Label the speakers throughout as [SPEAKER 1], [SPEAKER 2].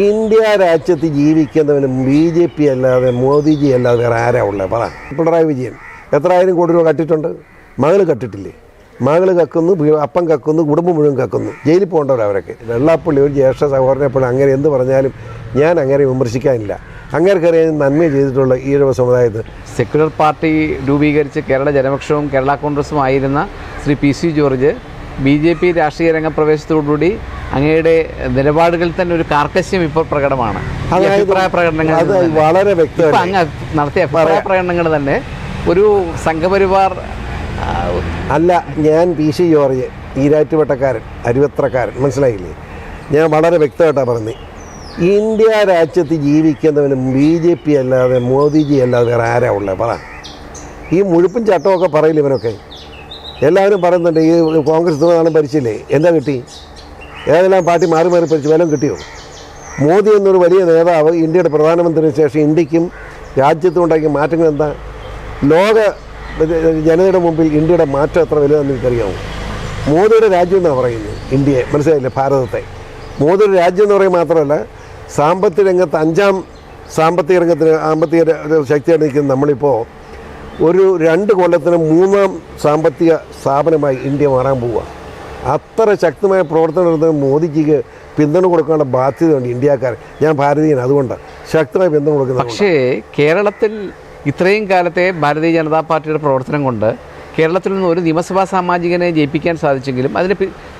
[SPEAKER 1] India രാജ്യത്ത് ജീവിക്കുന്നവന് B J P അല്ലാതെ മോദിജി അല്ലാതെ വേറെ ആരാ ഉള്ളത് പറ. പിണറായി വിജയൻ. എത്ര ആയിരം കോടി രൂപ കട്ടിട്ടുണ്ട്? മകൾ കട്ടിട്ടില്ലേ? മകൾ കക്കുന്നു അപ്പം കക്കുന്നു കുടുംബം മുഴുവൻ കക്കുന്നു. ജയിലിൽ പോകേണ്ടവർ അവരൊക്കെ. വെള്ളാപ്പള്ളി ഒരു ജ്യേഷ്ഠ സഹോദരനെ എപ്പോഴും അങ്ങനെ എന്ത് പറഞ്ഞാലും ഞാൻ അങ്ങനെ വിമർശിക്കാനില്ല. അങ്ങേർക്കറിയാൻ നന്മ ചെയ്തിട്ടുള്ള ഈഴവ സമുദായത്തിൽ
[SPEAKER 2] സെക്യുലർ പാർട്ടി രൂപീകരിച്ച് കേരള ജനപക്ഷവും കേരള കോൺഗ്രസും ആയിരുന്ന Shri P C George B J P രാഷ്ട്രീയ രംഗപ്രവേശത്തോടുകൂടി അങ്ങയുടെ നിലപാടുകളിൽ തന്നെ ഒരു കാർക്കശ്യം ഇപ്പോൾ പ്രകടമാണ്. അഭിപ്രായ പ്രകടനങ്ങൾ
[SPEAKER 1] വളരെ
[SPEAKER 2] അങ്ങ് നടത്തിയ അഭിപ്രായ പ്രകടനങ്ങൾ തന്നെ ഒരു സംഘപരിവാർ
[SPEAKER 1] അല്ല ഞാൻ പി സി ജോർജ് ഈരാറ്റുവട്ടക്കാരൻ അരുവത്രക്കാരൻ മനസ്സിലായില്ലേ? ഞാൻ വളരെ വ്യക്തമായിട്ടാണ് പറഞ്ഞത്. ഇന്ത്യ രാജ്യത്ത് ജീവിക്കുന്നവന് ബി ജെ പി അല്ലാതെ മോദിജി അല്ലാതെ വേറെ ആരാ ഉള്ളത്? പറ. ഈ മുഴുപ്പും ചട്ടമൊക്കെ പറയില്ല ഇവനൊക്കെ? എല്ലാവരും പറയുന്നുണ്ട് ഈ കോൺഗ്രസ് ഇത്ര ഭരിച്ചില്ലേ? എന്താ കിട്ടി? ഏതെല്ലാം പാർട്ടി മാറി മാറി ഭരിച്ചു വല്ലതും കിട്ടിയോ? മോദി എന്നൊരു വലിയ നേതാവ് ഇന്ത്യയുടെ പ്രധാനമന്ത്രിക്ക് ശേഷം ഇന്ത്യക്കും രാജ്യത്തും ഉണ്ടാക്കിയ മാറ്റങ്ങൾ എന്താ? ലോക ജനതയുടെ മുമ്പിൽ ഇന്ത്യയുടെ മാറ്റം എത്ര വലുതാണെന്ന് എനിക്കറിയാമോ മോദിയുടെ രാജ്യം എന്നാണ് പറയുന്നത് ഇന്ത്യയെ? മനസ്സിലായില്ലേ? ഭാരതത്തെ. മോദിയുടെ രാജ്യം എന്ന് പറയുന്നത് മാത്രമല്ല സാമ്പത്തിക രംഗത്ത് അഞ്ചാം സാമ്പത്തിക രംഗത്തിന് സാമ്പത്തിക ശക്തിയാണ് ശക്തിയായിട്ട് നിൽക്കുന്ന നമ്മളിപ്പോൾ ഒരു രണ്ട് കൊല്ലത്തിന് മൂന്നാം സാമ്പത്തിക സ്ഥാപനമായി ഇന്ത്യ മാറാൻ പോവുക. അത്ര ശക്തമായ പ്രവർത്തനം നടത്തുന്ന മോദിജിക്ക് പിന്തുണ കൊടുക്കേണ്ട ബാധ്യതയുണ്ട് ഇന്ത്യക്കാർ. ഞാൻ ഭാരതീയൻ അതുകൊണ്ടാണ് ശക്തമായ പിന്തുണ കൊടുക്കുന്നത്
[SPEAKER 2] പക്ഷേ കേരളത്തിൽ ഇത്രയും കാലത്തെ ഭാരതീയ ജനതാ പാർട്ടിയുടെ പ്രവർത്തനം കൊണ്ട് കേരളത്തിൽ നിന്ന് ഒരു നിയമസഭാ സാമാജികനെ ജയിപ്പിക്കാൻ സാധിച്ചെങ്കിലും അതിന്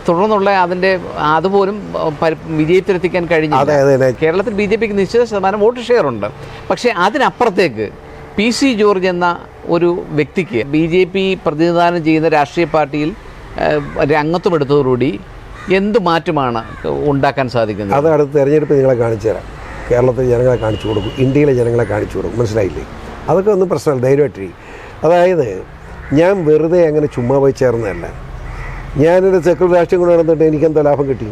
[SPEAKER 2] തുടർന്നുള്ള അതിന്റെ അതുപോലും വിജയത്തിലെത്തിക്കാൻ
[SPEAKER 1] കഴിഞ്ഞു.
[SPEAKER 2] കേരളത്തിൽ ബി ജെ പിക്ക് നിശ്ചിത ശതമാനം വോട്ട് ഷെയർ ഉണ്ട്. പക്ഷേ അതിനപ്പുറത്തേക്ക് പി സി ജോർജ് എന്ന ഒരു വ്യക്തിക്ക് ബി ജെ പി പ്രതിനിധാനം ചെയ്യുന്ന രാഷ്ട്രീയ പാർട്ടിയിൽ രംഗത്തുമെടുത്തതോടുകൂടി എന്ത് മാറ്റമാണ് ഉണ്ടാക്കാൻ സാധിക്കുന്നത്?
[SPEAKER 1] അത് അടുത്ത തെരഞ്ഞെടുപ്പ് നിങ്ങളെ കാണിച്ചു തരാം. കേരളത്തിലെ ജനങ്ങളെ കാണിച്ചു കൊടുക്കും ഇന്ത്യയിലെ ജനങ്ങളെ കാണിച്ചു കൊടുക്കും. മനസ്സിലായില്ലേ? അതൊക്കെ ഒന്നും പ്രശ്നമല്ല ധൈര്യമായിട്ട് അതായത് ഞാൻ വെറുതെ അങ്ങനെ ചുമ്മാ പോയി ചേർന്നതല്ല. ഞാനൊരു സെക്രട്ടറി രാഷ്ട്രീയം കൊണ്ട് നടന്നിട്ട് എനിക്ക് എനിക്കെന്തോ ലാഭം കിട്ടി.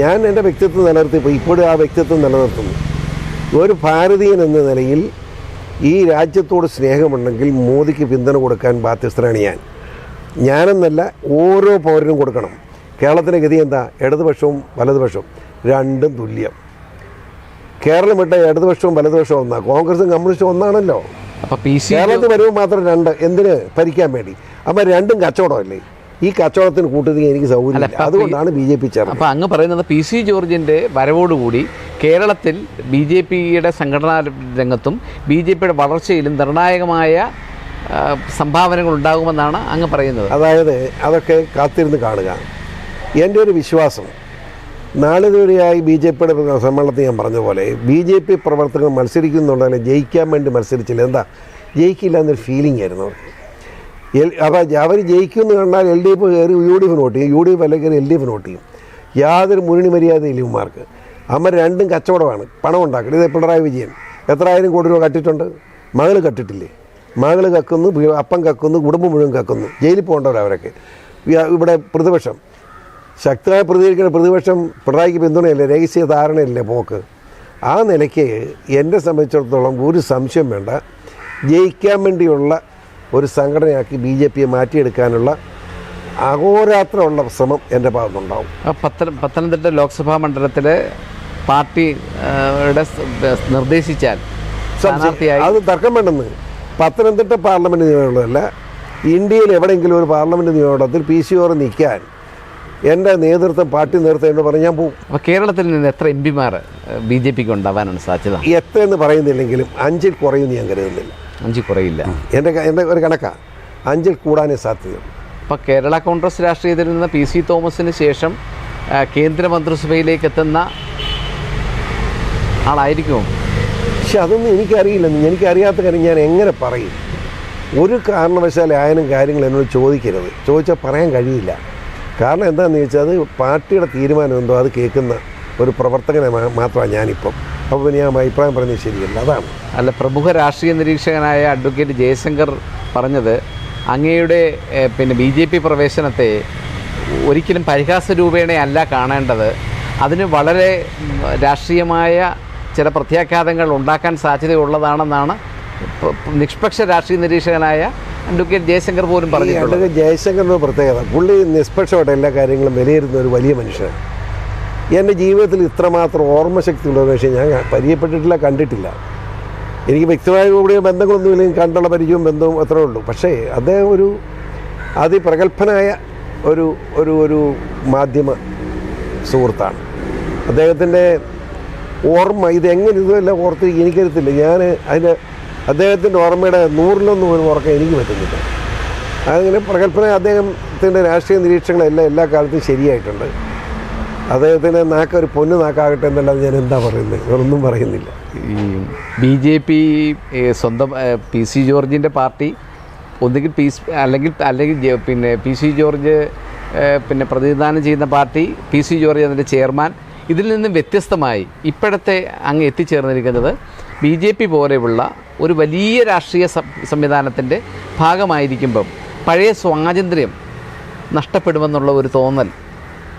[SPEAKER 1] ഞാൻ എന്റെ വ്യക്തിത്വം നിലനിർത്തിയപ്പോൾ ഇപ്പോഴും ആ വ്യക്തിത്വം നിലനിർത്തുന്നു. ഒരു ഭാരതീയൻ എന്ന നിലയിൽ ഈ രാജ്യത്തോട് സ്നേഹമുണ്ടെങ്കിൽ മോദിക്ക് പിന്തുണ കൊടുക്കാൻ ബാധ്യസ്ഥനാണ് ഞാൻ. ഞാനെന്നല്ല ഓരോ പൗരനും കൊടുക്കണം. കേരളത്തിന്റെ ഗതി എന്താ? ഇടതുപക്ഷവും വലതുപക്ഷവും. രണ്ടും തുല്യം. കേരളം വിട്ട ഇടതുപക്ഷവും വലതുപക്ഷവും ഒന്നാണ് കോൺഗ്രസും കമ്മ്യൂണിസ്റ്റും ഒന്നാണല്ലോ. കേരളത്തിൽ വരുമ്പോൾ മാത്രം രണ്ട്. എന്തിന് ഭരിക്കാൻ വേണ്ടി? അപ്പം രണ്ടും കച്ചവടമല്ലേ? ഈ കച്ചവടത്തിന് കൂട്ടുന്നത് എനിക്ക് സൗകര്യമില്ല. അതുകൊണ്ടാണ് ബി ജെ പി ചേർന്നത്.
[SPEAKER 2] അപ്പം അങ്ങ് പറയുന്നത് പി സി ജോർജിന്റെ വരവോടുകൂടി കേരളത്തിൽ ബി ജെ പിയുടെ സംഘടനാ രംഗത്തും ബി ജെ പിയുടെ വളർച്ചയിലും നിർണായകമായ സംഭാവനകൾ ഉണ്ടാകുമെന്നാണ് അങ്ങ് പറയുന്നത്.
[SPEAKER 1] അതായത് അതൊക്കെ കാത്തിരുന്ന് കാണുക. എന്റെ ഒരു വിശ്വാസം നാളിതുവരെയായി ബി ജെ പിയുടെ സമ്മേളനത്തിൽ ഞാൻ പറഞ്ഞ പോലെ ബി ജെ പി പ്രവർത്തകർ മത്സരിക്കുന്നുണ്ടെങ്കിൽ ജയിക്കാൻ വേണ്ടി മത്സരിച്ചില്ല. എന്താ? ജയിക്കില്ല എന്നൊരു ഫീലിംഗ് ആയിരുന്നു. എൽ അപ്പോൾ അവർ ജയിക്കുമെന്ന് കണ്ടാൽ എൽ ഡി എഫ് കയറി യു ഡി എഫ് വോട്ട് ചെയ്യും. യു ഡി എഫ് അല്ലെങ്കിൽ എൽ ഡി എഫ് വോട്ട് ചെയ്യും. യാതൊരു മുന്നണി മര്യാദയില്ല ഇവന്മാർക്ക്. അമ്മ രണ്ടും കച്ചവടമാണ് പണം ഉണ്ടാക്കണം. ഇത് പിണറായി വിജയൻ. എത്ര ആയിരം കോടി രൂപ കട്ടിട്ടുണ്ട്? മകൾ കട്ടിട്ടില്ലേ? മകൾ കക്കുന്നു അപ്പം കക്കുന്നു കുടുംബം മുഴുവൻ കക്കുന്നു. ജയിലിൽ പോകേണ്ടവർ അവരൊക്കെ. ഇവിടെ പ്രതിപക്ഷം. ശക്തമായി പ്രതികരിക്കുന്ന പ്രതിപക്ഷം പിണറായിക്ക് പിന്തുണയല്ലേ? രഹസ്യ ധാരണയല്ലേ പോക്ക്? ആ നിലയ്ക്ക് എന്നെ സംബന്ധിച്ചിടത്തോളം ഒരു സംശയം വേണ്ട. ജയിക്കാൻ വേണ്ടിയുള്ള ഒരു സംഘടനയാക്കി ബി ജെ പിയെ മാറ്റിയെടുക്കാനുള്ള അഹോരാത്രമുള്ള ശ്രമം എന്റെ ഭാഗത്തുനിന്നുണ്ടാവും.
[SPEAKER 2] പത്തനംതിട്ട ലോക്സഭാ മണ്ഡലത്തിലെ പാർട്ടി ആ, യുടെ സ് നിർദ്ദേശിച്ചാൽ
[SPEAKER 1] അത് തർക്കം വേണ്ടെന്ന്. പത്തനംതിട്ട പാർലമെന്റ് നിയമനമുള്ളതല്ല ഇന്ത്യയിൽ എവിടെയെങ്കിലും ഒരു പാർലമെന്റ് നിയമനത്തിൽ പി സി ഓർ നിൽക്കാൻ എന്റെ നേതൃത്വം പാർട്ടി നേതൃത്വം എന്ന് പറഞ്ഞാൽ ഞാൻ പോകും
[SPEAKER 2] അപ്പോൾ കേരളത്തിൽ നിന്ന് എത്ര എം പിമാർ ബി ജെ പിക്ക് ഉണ്ടാവാനാണ് സാധ്യത?
[SPEAKER 1] എത്ര എന്ന് പറയുന്നില്ലെങ്കിലും അഞ്ചിൽ കുറയുമെന്ന് ഞാൻ കരുതുന്നില്ല.
[SPEAKER 2] അഞ്ചിൽ കുറയില്ല.
[SPEAKER 1] എന്റെ എന്റെ ഒരു കണക്കാണ് അഞ്ചിൽ കൂടാനേ സാധ്യതയുള്ളൂ.
[SPEAKER 2] അപ്പോൾ കേരള കോൺഗ്രസ് രാഷ്ട്രീയത്തിൽ നിന്ന് പി സി തോമസിന് ശേഷം കേന്ദ്രമന്ത്രിസഭയിലേക്ക് എത്തുന്ന ആളായിരിക്കുമോ
[SPEAKER 1] പക്ഷെ അതൊന്നും എനിക്കറിയില്ല. എനിക്കറിയാത്ത കാര്യം ഞാൻ എങ്ങനെ പറയും? ഒരു കാരണവശാലും ആയാലും കാര്യങ്ങൾ എന്നോട് ചോദിക്കരുത്. ചോദിച്ചാൽ പറയാൻ കഴിയില്ല. കാരണം എന്താണെന്ന് ചോദിച്ചാൽ അത് പാർട്ടിയുടെ തീരുമാനം എന്തോ അത് കേൾക്കുന്ന ഒരു പ്രവർത്തകനെ മാത്രമാണ് ഞാനിപ്പം. അപ്പോൾ പിന്നെ ഞാൻ അഭിപ്രായം പറഞ്ഞത് ശരിയല്ല. അതാണ്.
[SPEAKER 2] അല്ല പ്രമുഖ രാഷ്ട്രീയ നിരീക്ഷകനായ അഡ്വക്കേറ്റ് ജയശങ്കർ പറഞ്ഞത് അങ്ങയുടെ പിന്നെ ബി ജെ പി പ്രവേശനത്തെ ഒരിക്കലും പരിഹാസ രൂപേണയല്ല കാണേണ്ടത്. അതിന് വളരെ രാഷ്ട്രീയമായ ചില പ്രത്യാഘാതങ്ങൾ ഉണ്ടാക്കാൻ സാധ്യതയുള്ളതാണെന്നാണ് നിഷ്പക്ഷ രാഷ്ട്രീയ നിരീക്ഷകനായ അഡ്വക്കേറ്റ് ജയശങ്കർ പോലും
[SPEAKER 1] പറഞ്ഞു
[SPEAKER 2] പറഞ്ഞിട്ടുള്ളത്.
[SPEAKER 1] അഡ്വക്കേറ്റ് ജയശങ്കറിന്റെ പ്രത്യേകത. പുള്ളി നിഷ്പക്ഷമായിട്ട് എല്ലാ കാര്യങ്ങളും വിലയിരുന്ന ഒരു വലിയ മനുഷ്യനാണ്. എന്റെ ജീവിതത്തിൽ ഇത്രമാത്രം ഓർമ്മശക്തി ഉള്ള പക്ഷേ ഞാൻ പരിചയപ്പെട്ടിട്ടില്ല കണ്ടിട്ടില്ല. എനിക്ക് വ്യക്തിമായ കൂടിയ ബന്ധങ്ങളൊന്നുമില്ലെങ്കിൽ കണ്ടുള്ള പരിചയവും ബന്ധവും അത്രേ ഉള്ളൂ. പക്ഷേ അദ്ദേഹം ഒരു അതിപ്രഗത്ഭനായ ഒരു ഒരു ഒരു മാധ്യമ സുഹൃത്താണ്. അദ്ദേഹത്തിന്റെ ഓർമ്മ ഇതെങ്ങനെ ഇതുമല്ല ഓർത്ത് എനിക്കരുത്തില്ല ഞാൻ അതിന് അദ്ദേഹത്തിന്റെ ഓർമ്മയുടെ നൂറിലൊന്നും ഒരു ഓർക്കാൻ എനിക്ക് പറ്റുന്നില്ല. അങ്ങനെ പ്രഗത്ഭന അദ്ദേഹത്തിന്റെ രാഷ്ട്രീയ നിരീക്ഷണങ്ങളെല്ലാം എല്ലാ കാലത്തും ശരിയായിട്ടുണ്ട്. അദ്ദേഹത്തിന്റെ നാക്ക് ഒരു പൊന്നു നാക്കാകട്ടെ എന്നല്ലാതെ ഞാൻ എന്താ പറയുന്നത് ഒന്നും പറയുന്നില്ല.
[SPEAKER 2] ഈ ബി ജെ പി സ്വന്തം പി സി ജോർജിന്റെ പാർട്ടി ഒന്നുകിൽ പി അല്ലെങ്കിൽ അല്ലെങ്കിൽ പിന്നെ പി സി ജോർജ് പിന്നെ പ്രതിനിധാനം ചെയ്യുന്ന പാർട്ടി പി സി ജോർജ് അതിന്റെ ചെയർമാൻ ഇതിൽ നിന്നും വ്യത്യസ്തമായി ഇപ്പോഴത്തെ അങ്ങ് എത്തിച്ചേർന്നിരിക്കുന്നത് ബി ജെ പി പോലെയുള്ള ഒരു വലിയ രാഷ്ട്രീയ സംവിധാനത്തിന്റെ ഭാഗമായിരിക്കുമ്പം പഴയ സ്വാതന്ത്ര്യം നഷ്ടപ്പെടുമെന്നുള്ള ഒരു തോന്നൽ.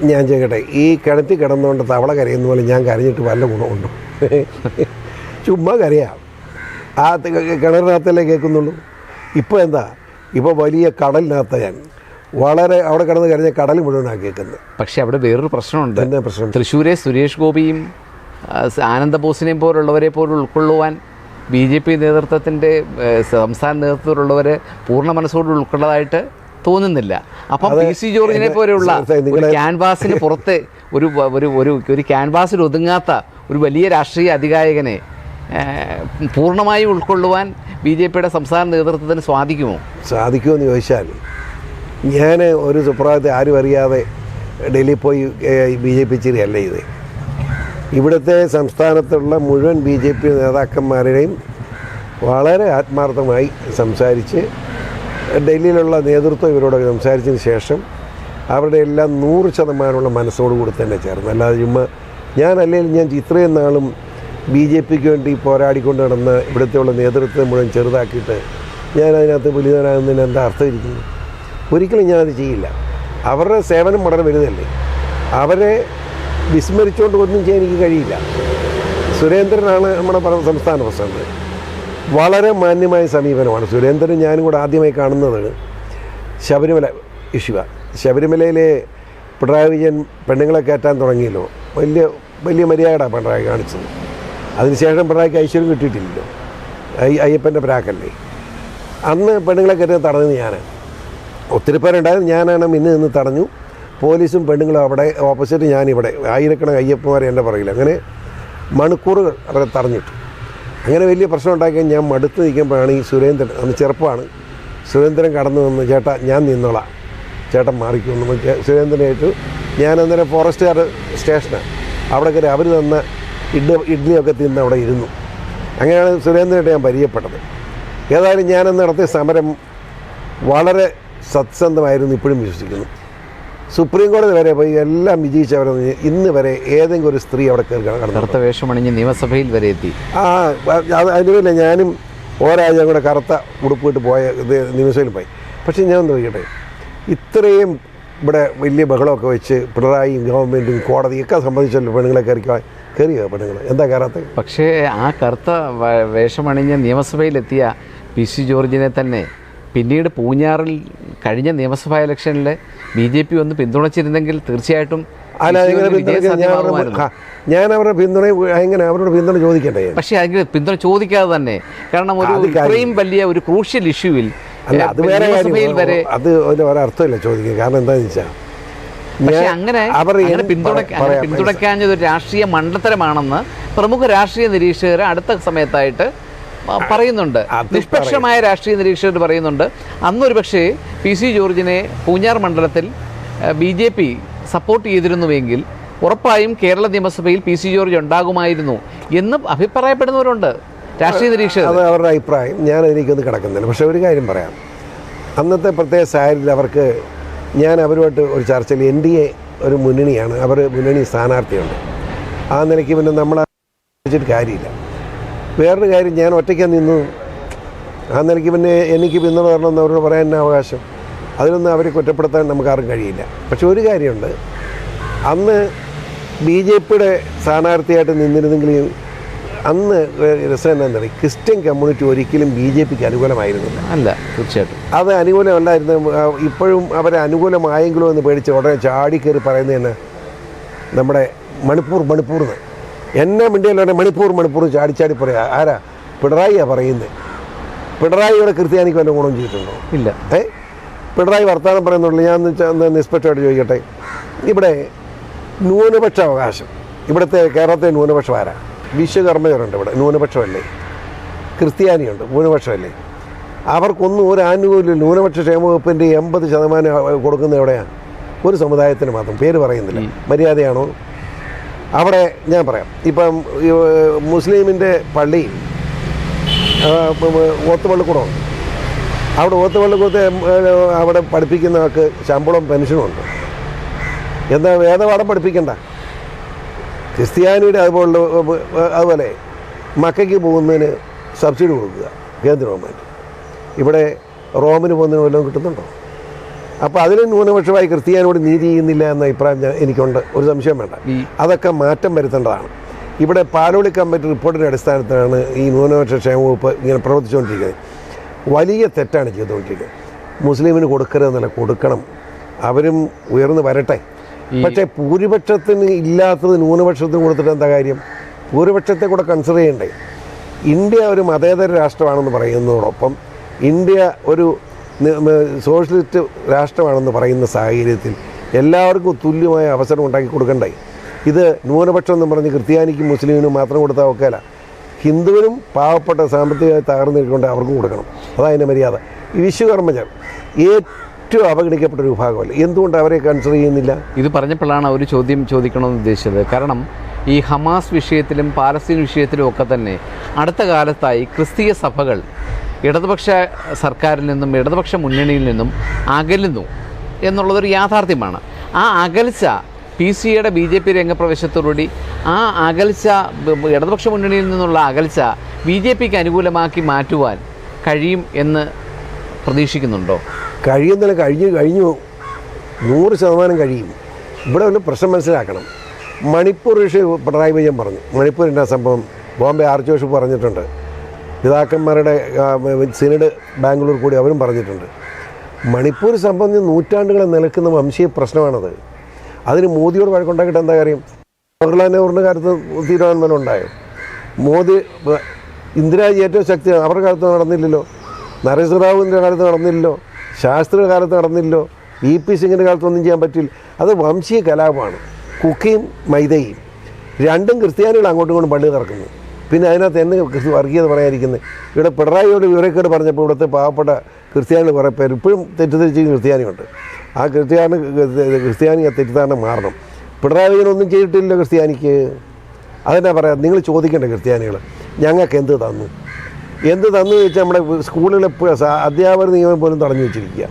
[SPEAKER 1] ഞാൻ ചെയ്യട്ടെ ഈ കിണറ്റിൽ കിടന്നുകൊണ്ട് തവള കരയുന്ന പോലെ ഞാൻ കരഞ്ഞിട്ട് വല്ല ഗുണമുണ്ടോ ചുമ്മാ കരയാം. ആ കിണറിനകത്തല്ലേ കേൾക്കുന്നുള്ളൂ. ഇപ്പോൾ എന്താ? ഇപ്പോൾ വലിയ കടലിനകത്ത ഞാൻ. വളരെ അവിടെ കിടന്ന് കഴിഞ്ഞ കടൽ മുഴുവനാണ് കേൾക്കുന്നത്
[SPEAKER 2] പക്ഷേ അവിടെ വേറൊരു പ്രശ്നമുണ്ട്.
[SPEAKER 1] എന്താ പ്രശ്നം?
[SPEAKER 2] തൃശ്ശൂരെ സുരേഷ് ഗോപിയും ആനന്ദ ബോസിനെയും ആനന്ദബോസിനെയും പോലുള്ളവരെ പോലും ഉൾക്കൊള്ളുവാൻ ബി ജെ പി നേതൃത്വത്തിന്റെ സംസ്ഥാന നേതൃത്വത്തിലുള്ളവർ പൂർണ മനസ്സോട് ഉൾക്കൊള്ളതായിട്ട് തോന്നുന്നില്ല. അപ്പം പി സി ജോർജിനെ പോലെയുള്ള ക്യാൻവാസിന് പുറത്ത് ഒരു ഒരു ഒരു ഒരു ക്യാൻവാസിൽ ഒതുങ്ങാത്ത ഒരു വലിയ രാഷ്ട്രീയ അധികായകനെ പൂർണമായി പൂർണമായും ഉൾക്കൊള്ളുവാൻ ബി ജെ പിയുടെ സംസ്ഥാന നേതൃത്വത്തിന് സാധിക്കുമോ?
[SPEAKER 1] സാധിക്കുമോ എന്ന് ചോദിച്ചാൽ ഞാൻ ഒരു സുപ്രഭാതത്തെ ആരും അറിയാതെ ഡൽഹി പോയി ബി ജെ പി ചിരിയല്ല ഇത്. ഇവിടുത്തെ സംസ്ഥാനത്തുള്ള മുഴുവൻ ബി ജെ പി നേതാക്കന്മാരുടെയും വളരെ ആത്മാർത്ഥമായി സംസാരിച്ച് ഡൽഹിയിലുള്ള നേതൃത്വം ഇവരോടൊക്കെ സംസാരിച്ചതിന് ശേഷം അവരുടെ എല്ലാം നൂറ് ശതമാനമുള്ള മനസ്സോടുകൂടി തന്നെ ചേർന്ന്. അല്ലാതെ ചുമ്മാ ഞാനല്ലെങ്കിൽ ഞാൻ ഇത്രയും നാളും ബി ജെ പിക്ക് വേണ്ടി പോരാടിക്കൊണ്ട് നടന്ന ഇവിടുത്തെയുള്ള നേതൃത്വം മുഴുവൻ ചെറുതാക്കിയിട്ട് ഞാൻ അതിനകത്ത് വലിയവനാകുന്നതിന് എന്താ അർത്ഥം ഇരിക്കുന്നു ഒരിക്കലും ഞാനത് ചെയ്യില്ല. അവരുടെ സേവനം വളരെ വലുതല്ലേ? അവരെ വിസ്മരിച്ചുകൊണ്ട് ഒന്നും ചെയ്യാൻ എനിക്ക് കഴിയില്ല. സുരേന്ദ്രനാണ് നമ്മുടെ സംസ്ഥാന പ്രസിഡന്റ്. വളരെ മാന്യമായ സമീപനമാണ്. സുരേന്ദ്രൻ ഞാനും കൂടെ ആദ്യമായി കാണുന്നത് ശബരിമല ഇഷ്യൂവ. ശബരിമലയിലെ പിണറായി വിജയൻ പെണ്ണുങ്ങളെ കയറ്റാൻ തുടങ്ങിയല്ലോ. വലിയ വലിയ മര്യാദ പിണറായി കാണിച്ചത്. അതിനുശേഷം പിണറായിക്ക് ഐശ്വര്യം കിട്ടിയിട്ടില്ലല്ലോ. അയ്യ- അയ്യപ്പന്റെ പ്രാക്കല്ലേ. അന്ന് പെണ്ണുങ്ങളെ കയറ്റാൻ തടഞ്ഞത് ഞാൻ ഒത്തിരി പേരുണ്ടായിരുന്നു. ഞാനാണ് മിന്നു നിന്ന് തടഞ്ഞു. പോലീസും പെണ്ണുങ്ങളും അവിടെ ഓപ്പോസിറ്റ് ഞാനിവിടെ. ആയിരക്കണക്കിന് അയ്യപ്പന്മാരെ എന്റെ പറയില്ല അങ്ങനെ മണിക്കൂറുകൾ അവരെ തടഞ്ഞിട്ടു. അങ്ങനെ വലിയ പ്രശ്നം ഉണ്ടാക്കിയാൽ ഞാൻ മടുത്ത് നിൽക്കുമ്പോഴാണ് ഈ സുരേന്ദ്രൻ അന്ന് ചെറുപ്പമാണ്. സുരേന്ദ്രൻ കടന്നു വന്ന് ചേട്ടാ ഞാൻ നിന്നോളാം. ചേട്ടൻ മാറിക്കൊന്നു സുരേന്ദ്രനായിട്ട് ഞാൻ അന്നേരം ഫോറസ്റ്റുകാർ സ്റ്റേഷനാണ്. അവിടെ കയറി അവർ തന്ന ഇഡ് ഇഡ്ഡലിയൊക്കെ തിന്ന് അവിടെ ഇരുന്നു. അങ്ങനെയാണ് സുരേന്ദ്രനായിട്ട് ഞാൻ പരിചയപ്പെട്ടത്. ഏതായാലും ഞാനന്ന് നടത്തിയ സമരം വളരെ സത്സന്ധമായിരുന്നു ഇപ്പോഴും വിശ്വസിക്കുന്നു. സുപ്രീം കോടതി വരെ പോയി എല്ലാം വിജയിച്ചവരെ ഇന്ന് വരെ ഏതെങ്കിലും ഒരു സ്ത്രീ അവിടെ കയറി
[SPEAKER 2] കറുത്ത വേഷമണിഞ്ഞ് നിയമസഭയിൽ വരെ എത്തി.
[SPEAKER 1] ആ അത് അതിനുമില്ല ഞാനും ഒരാഴ്ച കൂടെ കറുത്ത ഉടുപ്പിട്ട് പോയ ഇത് നിയമസഭയിൽ പോയി. പക്ഷേ ഞാൻ ചോദിക്കട്ടെ ഇത്രയും ഇവിടെ വലിയ ബഹളമൊക്കെ വെച്ച് പിണറായിയും ഗവൺമെന്റും കോടതിയൊക്കെ സംബന്ധിച്ചല്ലോ പെണ്ണുങ്ങളെ കയറിക്കോ കയറിയോ പെണ്ണുങ്ങൾ എന്താ കയറാത്തത്
[SPEAKER 2] പക്ഷേ ആ കറുത്ത വേഷമണിഞ്ഞ് നിയമസഭയിലെത്തിയ പി സി ജോർജിനെ തന്നെ പിന്നീട് പൂഞ്ഞാറിൽ കഴിഞ്ഞ നിയമസഭാ ഇലക്ഷനിൽ ബി ജെ പി ഒന്ന് പിന്തുണച്ചിരുന്നെങ്കിൽ തീർച്ചയായിട്ടും
[SPEAKER 1] ഞാൻ അവരുടെ പിന്തുണ എങ്ങനെ അവരുടെ പിന്തുണ ചോദിക്കട്ടെ
[SPEAKER 2] പക്ഷേ അതിന് പിന്തുണ ചോദിക്കാതെ തന്നെ. കാരണം ഒരു ഇത്രയും വലിയ ഒരു ക്രൂഷ്യൽ ഇഷ്യൂവിൽ
[SPEAKER 1] അല്ല അത് വേറെ
[SPEAKER 2] വരെ
[SPEAKER 1] അത് ഒരു ഒരർത്ഥമില്ല ചോദിക്കുക കാരണം എന്താണെന്ന് വെച്ചാൽ
[SPEAKER 2] പക്ഷെ അങ്ങനെ അങ്ങനെ പിന്തുണയ്ക്കാഞ്ഞത് ഒരു രാഷ്ട്രീയ മണ്ഡലത്തരമാണെന്ന് പ്രമുഖ രാഷ്ട്രീയ നിരീക്ഷകർ അടുത്ത സമയത്തായിട്ട് പറയുന്നുണ്ട്. നിഷ്പക്ഷമായ രാഷ്ട്രീയ നിരീക്ഷകർ പറയുന്നുണ്ട്. അന്നൊരു പക്ഷേ പി സി ജോർജിനെ പൂഞ്ഞാർ മണ്ഡലത്തിൽ ബി ജെ പി സപ്പോർട്ട് ചെയ്തിരുന്നുവെങ്കിൽ ഉറപ്പായും കേരള നിയമസഭയിൽ പി സി ജോർജ് ഉണ്ടാകുമായിരുന്നു എന്ന് അഭിപ്രായപ്പെടുന്നവരുണ്ട് രാഷ്ട്രീയ നിരീക്ഷകർ.
[SPEAKER 1] അത് അവരുടെ അഭിപ്രായം. ഞാൻ എനിക്കൊന്നും കിടക്കുന്നില്ല. പക്ഷേ ഒരു കാര്യം പറയാം. അന്നത്തെ പ്രത്യേക സാഹചര്യത്തിൽ അവർക്ക് ഞാൻ അവരുമായിട്ട് ഒരു ചർച്ചയിൽ എൻ ഡി എ ഒരു മുന്നണിയാണ്. അവർ മുന്നണി സ്ഥാനാർത്ഥിയുണ്ട്. ആ നിലയ്ക്ക് പിന്നെ നമ്മളെ കാര്യമില്ല. വേറൊരു കാര്യം ഞാൻ ഒറ്റയ്ക്ക് നിന്നു. ആ നിലയ്ക്ക് പിന്നെ എനിക്ക് പിന്തുണ തരണമെന്ന് അവരോട് പറയാൻ തന്നെ അവകാശം? അതിനൊന്നും അവരെ കുറ്റപ്പെടുത്താൻ നമുക്കാർക്കും കഴിയില്ല. പക്ഷെ ഒരു കാര്യമുണ്ട്. അന്ന് ബി ജെ പിയുടെ സ്ഥാനാർത്ഥിയായിട്ട് നിന്നിരുന്നെങ്കിൽ അന്ന് രസം എന്താണെന്ന് അറിയാം? ക്രിസ്ത്യൻ കമ്മ്യൂണിറ്റി ഒരിക്കലും ബി ജെ പിക്ക് അനുകൂലമായിരുന്നില്ല.
[SPEAKER 2] അല്ല തീർച്ചയായിട്ടും.
[SPEAKER 1] അത് അനുകൂലമല്ലായിരുന്നു. ഇപ്പോഴും അവരെ അനുകൂലമായെങ്കിലോ എന്ന് പേടിച്ച് ഉടനെ ചാടിക്കയറി പറയുന്നത് തന്നെ നമ്മുടെ മണിപ്പൂർ മണിപ്പൂർ എന്ന് എന്നെ മിണ്ടിയല്ലോ മണിപ്പൂർ മണിപ്പൂർ ചാടി ചാടി പറയാ. ആരാ? പിണറായിയാ പറയുന്നത് പിണറായിയുടെ ക്രിസ്ത്യാനിക്ക് വല്ല ഗുണം ചെയ്തിട്ടുണ്ടോ?
[SPEAKER 2] ഇല്ല.
[SPEAKER 1] ഏ? പിണറായി വർത്തമാനം പറയുന്നുള്ളൂ. ഞാൻ നിഷ്പക്ഷമായിട്ട് ചോദിക്കട്ടെ. ഇവിടെ ന്യൂനപക്ഷ അവകാശം ഇവിടുത്തെ കേരളത്തെ ന്യൂനപക്ഷം ആരാ? വിശ്വകർമ്മജരുണ്ട് ഇവിടെ. ന്യൂനപക്ഷമല്ലേ? ക്രിസ്ത്യാനിയുണ്ട്. ന്യൂനപക്ഷമല്ലേ? അവർക്കൊന്നും ഒരു ആനുകൂല്യം ന്യൂനപക്ഷ ക്ഷേമ വകുപ്പിന്റെ എൺപത് ശതമാനം കൊടുക്കുന്നത് എവിടെയാണ് ഒരു സമുദായത്തിന് മാത്രം. പേര് പറയുന്നില്ല. മര്യാദയാണോ? അവിടെ ഞാൻ പറയാം. ഇപ്പം മുസ്ലിമിന്റെ പള്ളി ഓത്തുപള്ളിക്കൂടമുണ്ട് അവിടെ ഓത്തുപള്ളിക്കൂടത്തെ അവിടെ പഠിപ്പിക്കുന്നവർക്ക് ശമ്പളവും പെൻഷനും ഉണ്ട്. എന്താ വേദപാഠം പഠിപ്പിക്കണ്ട? ക്രിസ്ത്യാനിയുടെ അതുപോലുള്ള അതുപോലെ മക്കയ്ക്ക് പോകുന്നതിന് സബ്സിഡി കൊടുക്കുക കേന്ദ്ര ഗവൺമെന്റ്. ഇവിടെ റോമിന് പോകുന്നതിന് വല്ലതും കിട്ടുന്നുണ്ടോ? അപ്പോൾ അതിന് ന്യൂനപക്ഷമായി ക്രിസ്ത്യാനോട് നീതി ചെയ്യുന്നില്ല എന്ന അഭിപ്രായം എനിക്കുണ്ട്. ഒരു സംശയം വേണ്ട. അതൊക്കെ മാറ്റം വരുത്തേണ്ടതാണ്. ഇവിടെ പാലോളി കമ്മിറ്റി റിപ്പോർട്ടിന്റെ അടിസ്ഥാനത്തിലാണ് ഈ ന്യൂനപക്ഷ ക്ഷേമ വകുപ്പ് ഇങ്ങനെ പ്രവർത്തിച്ചുകൊണ്ടിരിക്കുന്നത്. വലിയ തെറ്റാണ് ചെയ്തുകൊണ്ടിരിക്കുന്നത്. മുസ്ലിമിന് കൊടുക്കരുതെന്നല്ല കൊടുക്കണം. അവരും ഉയർന്നു വരട്ടെ. പക്ഷേ ഭൂരിപക്ഷത്തിന് ഇല്ലാത്തത് ന്യൂനപക്ഷത്തിന് കൊടുത്തിട്ട് എന്താ കാര്യം? ഭൂരിപക്ഷത്തെ കൂടെ കൺസിഡർ ചെയ്യണ്ടേ? ഇന്ത്യ ഒരു മതേതര രാഷ്ട്രമാണെന്ന് പറയുന്നതോടൊപ്പം ഇന്ത്യ ഒരു സോഷ്യലിസ്റ്റ് രാഷ്ട്രമാണെന്ന് പറയുന്ന സാഹചര്യത്തിൽ എല്ലാവർക്കും തുല്യമായ അവസരം ഉണ്ടാക്കി കൊടുക്കണ്ടേ ഇത് ന്യൂനപക്ഷം എന്ന് പറഞ്ഞ് ക്രിസ്ത്യാനിക്കും മുസ്ലിമിനും മാത്രം കൊടുത്താൽ ഒക്കെയല്ല. ഹിന്ദുവിനും പാവപ്പെട്ട സാമ്പത്തികമായി തകർന്നു നിൽക്കൊണ്ട് അവർക്കും കൊടുക്കണം. അതതിന്റെ മര്യാദ. വിശ്വകർമ്മജർ ഏറ്റവും അവഗണിക്കപ്പെട്ട ഒരു വിഭാഗമല്ല. എന്തുകൊണ്ട് അവരെ കൺസിഡർ ചെയ്യുന്നില്ല?
[SPEAKER 2] ഇത് പറഞ്ഞപ്പോഴാണ് ഒരു ചോദ്യം ചോദിക്കണമെന്ന് ഉദ്ദേശിച്ചത്. കാരണം ഈ ഹമാസ് വിഷയത്തിലും പാലസ്തീൻ വിഷയത്തിലും ഒക്കെ തന്നെ അടുത്ത കാലത്തായി ക്രിസ്തീയ സഭകൾ ഇടതുപക്ഷ സർക്കാരിൽ നിന്നും ഇടതുപക്ഷ മുന്നണിയിൽ നിന്നും അകലുന്നു എന്നുള്ളതൊരു യാഥാർത്ഥ്യമാണ്. ആ അകൽച്ച പി സിയുടെ ബി ജെ പി രംഗപ്രവേശത്തോടുകൂടി ആ അകൽച്ച ഇടതുപക്ഷ മുന്നണിയിൽ നിന്നുള്ള അകൽച്ച ബി ജെ പിക്ക് അനുകൂലമാക്കി മാറ്റുവാൻ കഴിയും എന്ന് പ്രതീക്ഷിക്കുന്നുണ്ടോ?
[SPEAKER 1] കഴിയുന്നില്ല കഴിഞ്ഞു കഴിഞ്ഞു നൂറ് ശതമാനം കഴിയും. ഇവിടെ ഒരു പ്രശ്നം മനസ്സിലാക്കണം. മണിപ്പൂർ വിഷയം പിണറായി വിജയൻ പറഞ്ഞു. മണിപ്പൂരിന്റെ സംഭവം ബോംബെ ആർച്ച് ബിഷപ്പ് പറഞ്ഞിട്ടുണ്ട്. പിതാക്കന്മാരുടെ സിനഡ് ബാംഗ്ലൂർ കൂടി അവരും പറഞ്ഞിട്ടുണ്ട്. മണിപ്പൂർ സംബന്ധിച്ച് നൂറ്റാണ്ടുകളെ നിലക്കുന്ന വംശീയ പ്രശ്നമാണത്. അതിന് മോദിയോട് വഴക്കുണ്ടാക്കിയിട്ട് എന്താ കാര്യം? ജവഹർലാൽ നെഹ്റുവിന്റെ കാലത്ത് തീരുമാനം ഉണ്ടായോ? മോദി ഇന്ദിരാജി ഏറ്റവും ശക്തിയാണ്. അവരുടെ കാലത്ത് നടന്നില്ലല്ലോ. നരേന്ദ്ര റാവുവിന്റെ കാലത്ത് നടന്നില്ലല്ലോ. ശാസ്ത്രിയുടെ കാലത്ത് നടന്നില്ലല്ലോ. ഇ പി സിംഗിന്റെ കാലത്ത് ഒന്നും ചെയ്യാൻ പറ്റില്ല. അത് വംശീയ കലാപമാണ്. കുക്കിയും മൈദയും. രണ്ടും ക്രിസ്ത്യാനികൾ അങ്ങോട്ടും ഇങ്ങോട്ടും പള്ളി തുറക്കുന്നു പിന്നെ അതിനകത്ത് എന്ന് വർഗീയത പറയാതിരിക്കുന്നത് ഇവിടെ പിണറായിയോട് വിവരക്കേട് പറഞ്ഞപ്പോൾ ഇവിടുത്തെ പാവപ്പെട്ട ക്രിസ്ത്യാനികൾ കുറേ പേര് ഇപ്പോഴും തെറ്റിദ്ധരിച്ച് ക്രിസ്ത്യാനിയുണ്ട് ആ ക്രിസ്ത്യാനി ക്രിസ്ത്യാനി ആ തെറ്റിദ്ധാരണ മാറണം. പിണറായി വിജയനൊന്നും ചെയ്തിട്ടില്ല ക്രിസ്ത്യാനിക്ക്. അതെന്നാ പറയാം? നിങ്ങൾ ചോദിക്കേണ്ട ക്രിസ്ത്യാനികൾ ഞങ്ങൾക്ക് എന്ത് തന്നു? എന്ത് തന്നു ചോദിച്ചാൽ നമ്മുടെ സ്കൂളിലെ അധ്യാപക നിയമം പോലും തടഞ്ഞു വെച്ചിരിക്കുക.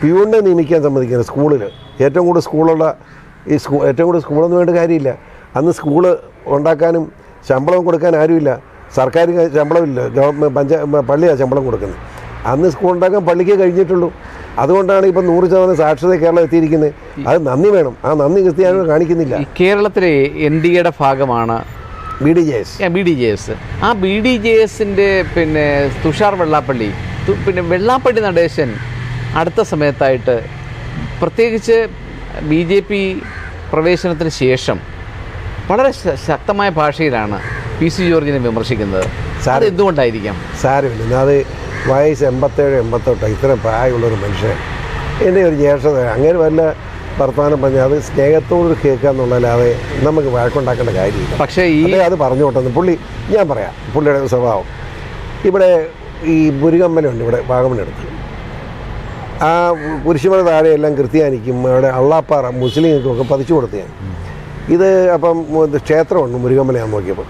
[SPEAKER 1] പ്യൂണിനെ നിയമിക്കാൻ സമ്മതിക്കുന്നത് സ്കൂളിൽ ഏറ്റവും കൂടുതൽ സ്കൂളുള്ള ഈ സ്കൂ ഏറ്റവും കൂടുതൽ സ്കൂളൊന്നും വേണ്ട കാര്യമില്ല. അന്ന് സ്കൂൾ ഉണ്ടാക്കാനും ശമ്പളം കൊടുക്കാൻ ആരുമില്ല. സർക്കാർ ശമ്പളമില്ല. ഗവൺമെന്റ് പഞ്ചായത്ത് പള്ളിയാണ് ശമ്പളം കൊടുക്കുന്നത്. അന്ന് സ്കൂൾ ഉണ്ടാക്കാൻ പള്ളിക്ക് കഴിഞ്ഞിട്ടുള്ളൂ. അതുകൊണ്ടാണ് ഇപ്പം നൂറ് ശതമാനം സാക്ഷരത കേരളം എത്തിയിരിക്കുന്നത്. അത് നന്ദി വേണം. ആ നന്ദി ക്രിസ്ത്യാനികൾ കാണിക്കുന്നില്ല.
[SPEAKER 2] കേരളത്തിലെ എൻ ഡി എയുടെ ഭാഗമാണ്
[SPEAKER 1] B D J S.
[SPEAKER 2] B D J S. ആ ബി ഡി ജെ എസിന്റെ പിന്നെ തുഷാർ വെള്ളാപ്പള്ളി പിന്നെ വെള്ളാപ്പള്ളി നടേശൻ അടുത്ത സമയത്തായിട്ട് പ്രത്യേകിച്ച് ബി ജെ പി പ്രവേശനത്തിന് ശേഷം വളരെ ശക്തമായ ഭാഷയിലാണ് പി സി ജോർജിനെ വിമർശിക്കുന്നത്. സാർ എന്തുകൊണ്ടായിരിക്കാം?
[SPEAKER 1] സാരമില്ല. ഞാൻ അത് വയസ്സ് എൺപത്തേഴ് എൺപത്തെട്ട് ഇത്രയും പ്രായമുള്ളൊരു മനുഷ്യൻ. എന്റെ ഒരു ജ്യേഷ്ഠത അങ്ങനെ വല്ല വർത്തമാനം പറഞ്ഞാൽ അത് സ്നേഹത്തോട് കേൾക്കുക എന്നുള്ളതല്ലാതെ നമുക്ക് വഴക്കുണ്ടാക്കേണ്ട കാര്യമില്ല.
[SPEAKER 2] പക്ഷേ ഈ
[SPEAKER 1] അത് പറഞ്ഞു പറഞ്ഞോട്ടെന്ന് പുള്ളി ഞാൻ പറയാം പുള്ളിയുടെ സ്വഭാവം. ഇവിടെ ഈ മുരുകമ്മലുണ്ട് ഇവിടെ വാഗമണെടുത്ത് ആ കുരിശുമല താഴെയെല്ലാം ക്രിസ്ത്യാനിക്കും അവിടെ അള്ളാപ്പാറ മുസ്ലിങ്ങൾക്കും ഒക്കെ പതിച്ചു കൊടുത്തതാണ്. ഇത് അപ്പം ക്ഷേത്രമുണ്ട് മുരുകമ്മല ഞാൻ നോക്കിയപ്പോൾ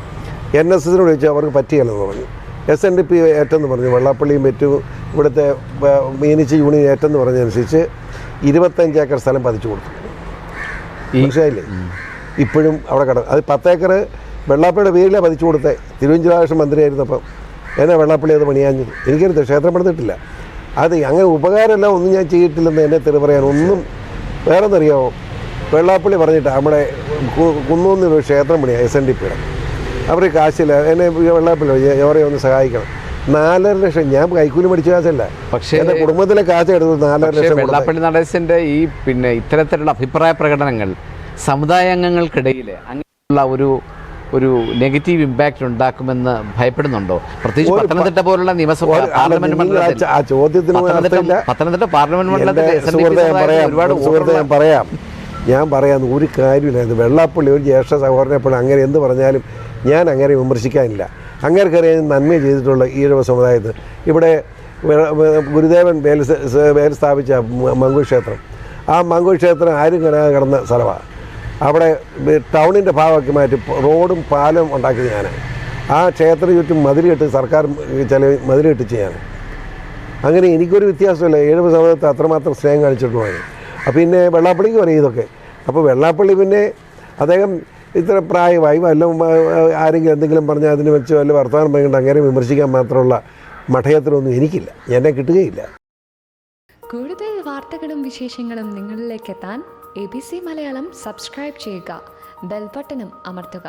[SPEAKER 1] എൻ എസ് എസിനോട് ചോദിച്ചാൽ അവർക്ക് പറ്റിയല്ലെന്ന് പറഞ്ഞു. എസ് എൻ ഡി പി ഏറ്റെന്ന് പറഞ്ഞു. വെള്ളാപ്പള്ളിയും മറ്റും ഇവിടുത്തെ മീനിച്ച് യൂണിയൻ ഏറ്റെന്ന് പറഞ്ഞതനുസരിച്ച് ഇരുപത്തഞ്ച് ഏക്കർ സ്ഥലം പതിച്ചു കൊടുത്തു. മനസ്സിലായില്ലേ? ഇപ്പോഴും അവിടെ കട അത് പത്തേക്കർ വെള്ളാപ്പള്ളിയുടെ പേരിലാണ് പതിച്ചു കൊടുത്തത് തിരുവഞ്ചിരാകൃഷ്ണൻ മന്ത്രിയായിരുന്നപ്പം. എന്നാ വെള്ളാപ്പള്ളി അത് പണിയാഞ്ഞു? എനിക്കറിയത്തില്ല ക്ഷേത്രം പണിതിട്ടില്ല. അത് അങ്ങനെ ഉപകാരമല്ല ഒന്നും ഞാൻ ചെയ്തിട്ടില്ലെന്ന് എന്നെ തെറി പറയാൻ ഒന്നും വേറെ അറിയാമോ വെള്ളാപ്പള്ളി പറഞ്ഞിട്ട് നമ്മുടെ കുന്നൂന്നിൽ കുന്നൂന്ന് ഒരു ക്ഷേത്രം പണിയാ എസ് എൻ ഡി പിയുടെ അവർ കാശില്ല എന്നെ വെള്ളാപ്പള്ളി എവരെ ഒന്ന് സഹായിക്കണം. നാലര ലക്ഷം ഞാൻ കൈക്കൂലി മേടിച്ച കാശല്ല.
[SPEAKER 2] പക്ഷേ
[SPEAKER 1] എന്റെ കുടുംബത്തിലെ കാശ് എടുത്തത് നാലര ലക്ഷം
[SPEAKER 2] വെള്ളാപ്പള്ളി നടേശന്റെ ഈ പിന്നെ ഇത്തരത്തിലുള്ള അഭിപ്രായ പ്രകടനങ്ങൾ സമുദായ അംഗങ്ങൾക്കിടയിൽ അങ്ങനെയുള്ള ഒരു ഒരു നെഗറ്റീവ് ഇമ്പാക്റ്റ് ഉണ്ടാക്കുമെന്ന് ഭയപ്പെടുന്നുണ്ടോ? പ്രത്യേകിച്ച് പത്തനംതിട്ട പോലുള്ള നിയമസഭ പാർലമെന്റ് മണ്ഡലത്തിൽ പത്തനംതിട്ട പാർലമെന്റ് മണ്ഡലത്തിൽ ഒരുപാട്
[SPEAKER 1] പറയാം. ഞാൻ പറയാൻ ഒരു കാര്യമില്ല. ഇത് വെള്ളാപ്പള്ളി ഒരു ജ്യേഷ്ഠ സഹോദരനെ അങ്ങനെ എന്ത് പറഞ്ഞാലും ഞാൻ അങ്ങനെ വിമർശിക്കാനില്ല. അങ്ങേർക്കറിയാൻ നന്മ ചെയ്തിട്ടുള്ള ഈഴവ സമുദായത്തിന് ഇവിടെ ഗുരുദേവൻ വേൽ വേൽ സ്ഥാപിച്ച മങ്കു ക്ഷേത്രം ആ മങ്കു ക്ഷേത്രം ആരും കിട- കിടന്ന സ്ഥലമാണ്. അവിടെ ടൗണിന്റെ ഭാഗമാക്കി മാറ്റി റോഡും പാലം ഉണ്ടാക്കി ഞാൻ ആ ക്ഷേത്രം ചുറ്റും മതിൽ കെട്ടി സർക്കാർ ചില മതിൽ കെട്ടിച്ച് ഞാൻ അങ്ങനെ എനിക്കൊരു വ്യത്യാസമില്ല. ഏഴ് സമയത്ത് അത്രമാത്രം സ്നേഹം കാണിച്ചിട്ടുമാണ് അപ്പം പിന്നെ വെള്ളാപ്പള്ളിക്ക് പറയും ഇതൊക്കെ. അപ്പോൾ വെള്ളാപ്പള്ളി പിന്നെ അദ്ദേഹം ഇത്ര പ്രായമായി വല്ല ആരെങ്കിലും എന്തെങ്കിലും പറഞ്ഞാൽ അതിന് വെച്ച് വല്ല വർത്തമാനം പറയേണ്ട അങ്ങനെ വിമർശിക്കാൻ മാത്രമുള്ള മഠയത്തിനൊന്നും എനിക്കില്ല. എന്നെ കിട്ടുകയില്ല.
[SPEAKER 3] കൂടുതൽ വാർത്തകളും വിശേഷങ്ങളും നിങ്ങളിലേക്ക് എത്താൻ A B C Malayalam subscribe ചെയ്യുക. ബെൽബട്ടനും അമർത്തുക.